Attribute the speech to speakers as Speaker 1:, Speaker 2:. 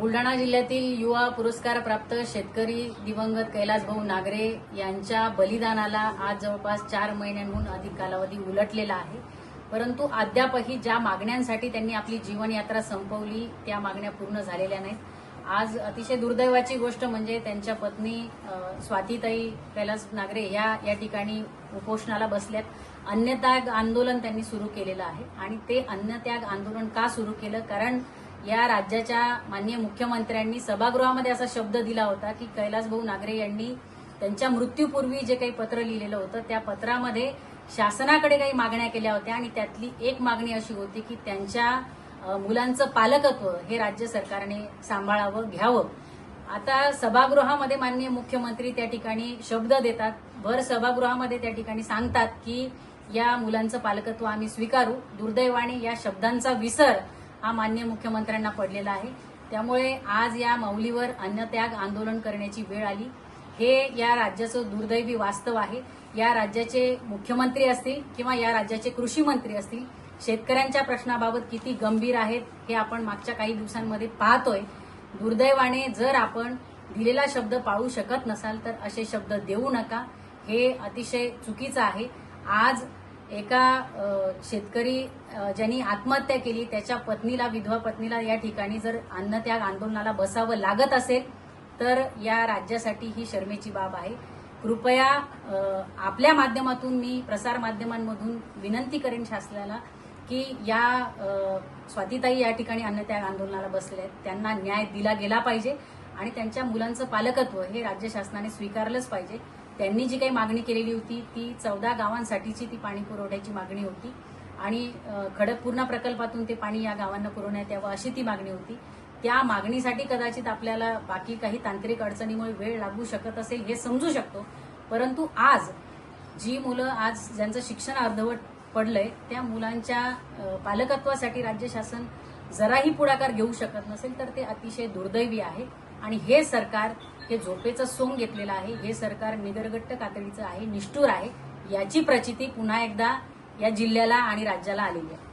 Speaker 1: बुलढाणा जिल्ह्यातील युवा पुरस्कार प्राप्त शेतकरी दिवंगत कैलासभाऊ नागरे यांच्या बलिदानाला आज जवळपास चार महिन्यांहून अधिक कालावधी उलटलेला आहे. परंतु अद्यापही ज्या मागण्यांसाठी त्यांनी आपली जीवनयात्रा संपवली त्या मागण्या पूर्ण झालेल्या नाहीत. आज अतिशय दुर्दैवाची गोष्ट म्हणजे त्यांच्या पत्नी स्वातीताई कैलास नागरे या या ठिकाणी उपोषणाला बसल्यात. अन्नत्याग आंदोलन त्यांनी सुरू केलेलं आहे. आणि ते अन्नत्याग आंदोलन का सुरू केलं? कारण या राज्याच्या माननीय मुख्यमंत्र्यांनी सभागृहामध्ये असा शब्द दिला होता की कैलासभाऊ नागरे यांनी त्यांच्या मृत्यूपूर्वी जे काही पत्र लिहिलेलं होतं त्या पत्रामध्ये शासनाकडे काही मागण्या केल्या होत्या आणि त्यातली एक मागणी अशी होती की त्यांच्या मुलांचं पालकत्व हे राज्य सरकारने सांभाळावं घ्यावं. आता सभागृहामध्ये माननीय मुख्यमंत्री त्या ठिकाणी शब्द देतात भर सभागृहामध्ये त्या ठिकाणी सांगतात की या मुलांचं पालकत्व आम्ही स्वीकारू. दुर्दैवाने या शब्दांचा विसर हा मान्य मुख्यमंत्र्यांना पडलेला आहे. त्यामुळे आज या मौलीवर अन्नत्याग आंदोलन करण्याची वेळ आली. हे या राज्याचं दुर्दैवी वास्तव आहे. या राज्याचे मुख्यमंत्री असतील किंवा या राज्याचे कृषी मंत्री असतील शेतकऱ्यांच्या प्रश्नाबाबत किती गंभीर आहेत हे आपण मागच्या काही दिवसांमध्ये पाहतोय. दुर्दैवाने जर आपण दिलेला शब्द पाळू शकत नसाल तर असे शब्द देऊ नका. हे अतिशय चुकीचं आहे. आज एका शेतकरी ज्यांनी आत्महत्या केली त्याच्या पत्नीला विधवा पत्नीला या ठिकाणी जर अन्नत्याग आंदोलनाला बसावं लागत असेल तर या राज्यासाठी ही शर्मेची बाब आहे. कृपया आपल्या माध्यमातून मी प्रसार माध्यमांमधून विनंती करेन शासनाला की या स्वातीताई या ठिकाणी अन्नत्याग आंदोलनाला बसले आहेत. त्यांना न्याय दिला गेला पाहिजे आणि त्यांच्या मुलांचं पालकत्व हे राज्य शासनाने स्वीकारलंच पाहिजे. त्यांनी जी काही मागणी केलेली होती ती चौदा गावांसाठीची ती पाणी पुरवठ्याची मागणी होती. आणि अ, खडकपूर्णा प्रकल्पातून ते पाणी या गावांना पुरवण्यात यावं अशी ती मागणी होती. त्या मागणीसाठी कदाचित आपल्याला बाकी काही तांत्रिक अडचणीमुळे वेळ लागू शकत असेल हे समजू शकतो. परंतु आज जी मुलं आज ज्यांचं शिक्षण अर्धवट पडलंय त्या मुलांच्या पालकत्वासाठी राज्य शासन जराही पुढाकार घेऊ शकत नसेल तर ते अतिशय दुर्दैवी आहे. आणि हे सरकार हे झोपेचं सोंग घेतलेलं आहे हे सरकार निगरगट्ट कातडीचं आहे निष्ठूर आहे याची प्रचिती पुन्हा एकदा या जिल्ह्याला आणि राज्याला आलेली आहे.